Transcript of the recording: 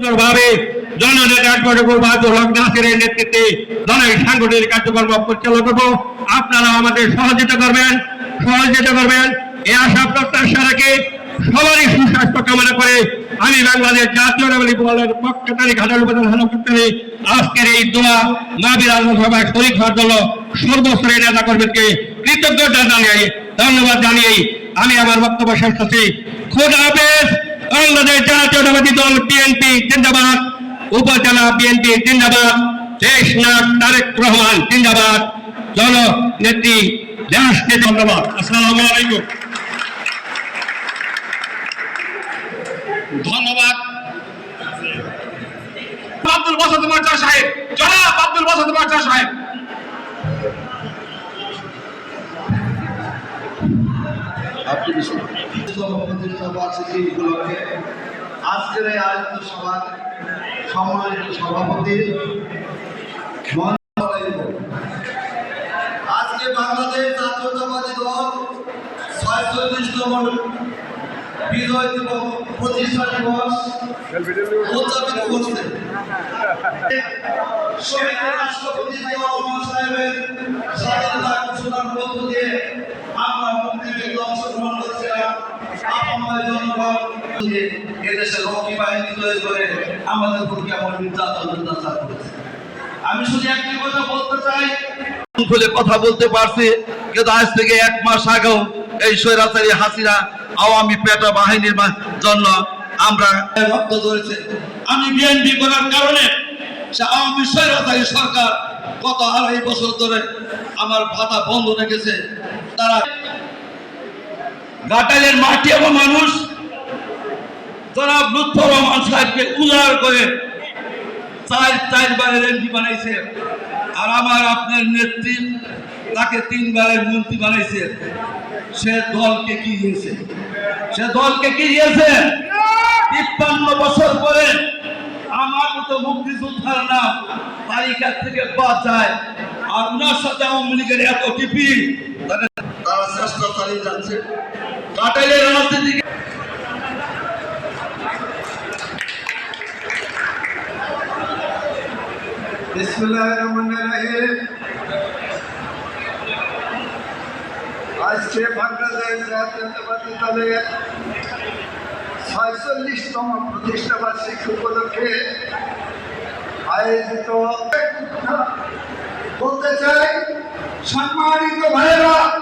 সুন্দরভাবে জননেতা নেতৃত্বে সাংগঠনিক কার্যক্রম পরিচালনা করব। আপনারা আমাদের সহযোগিতা করবেন সহযোগিতা করবেন। আশা প্রত্যাশা সবারই সুস্বাস্থ্য কামনা করে আমি বাংলাদেশ জাতীয় নাগরিক আজকের এই দোয়া নাবির আলোচনায় শরীর হওয়ার জন্য সর্বস্তরের নেতা কর্মীকে কৃতজ্ঞতা জানিয়ে, ধন্যবাদ জানিয়ে আমি আমার বক্তব্য শেষ করছি। খোদা বাংলাদেশ জাতীয়তাবাদী দল বিএনপি, জিন্দাবাদ। উপজেলা বিএনপি, জিন্দাবাদ। দেশ নায়ক তারেক রহমান, জিন্দাবাদ। জন নেত্রী দেশকে ধন্যবাদ। আসসালামু আলাইকুম। ধন্যবাদ। আব্দুল বাসাদ মার্জা সাহেব, জনাব আব্দুল বাসাদ মার্জা সাহেব। আজকের এই আয়োজিত সভার সম্মানিত সভাপতি আজকে বাংলাদেশ জাতীয়তাবাদী দল ছয়চল্লিশতম বিজয় দিবস, প্রতিষ্ঠা দিবস উদযাপিত করছে। রাষ্ট্রপতি সাহেবের স্বাধীনতা ঘোষণার মধ্য দিয়ে আপনার জনগণ এদেশের রকি বাহিনী তৈরি করে আমাদের উপর কেমন নির্যাতন অত্যাচার করেছে। আমি শুধু একটি কথা বলতে চাই। খুলে কথা বলতে পারছি কিন্তু আজ থেকে এক মাস আগেও এই স্বৈরাচারী হাসিনা আওয়ামী পেটা বাহিনীর জন্য আমরা রক্ত ধরেছে। আমি বিএনপি করার কারণে সে আওয়ামী স্বৈরাচারী সরকার গত আড়াই বছর ধরে আমার ভাতা বন্ধ রেখেছে। তারা ঘাটালের মাটি এবং মানুষ জনাব লুৎফর রহমান সাহেবকে উজাড় করে চার চারবারের এমপি বানাইছে। আর আমার আপনার নেত্রী তাকে তিনবারের মন্ত্রী বানাইছে। সে দলকে কি দিয়েছে? সে দলকে কি দিয়েছে? তিপ্পান্ন বছর পরে আমার মতো মুক্তিযোদ্ধার নাম তালিকা থেকে বাদ যায়। আর উনার সাথে আওয়ামী লীগের এত টিপি তারা চেষ্টা চালিয়ে যাচ্ছে কাটাইলের রাজনীতি আজকে বাংলাদেশ জাতীয়তাবাদী দলের ছয়চল্লিশতম প্রতিষ্ঠা বার্ষিকী উপলক্ষে আয়োজিত বলতে চাই, সম্মানিত ভাইয়েরা আজকে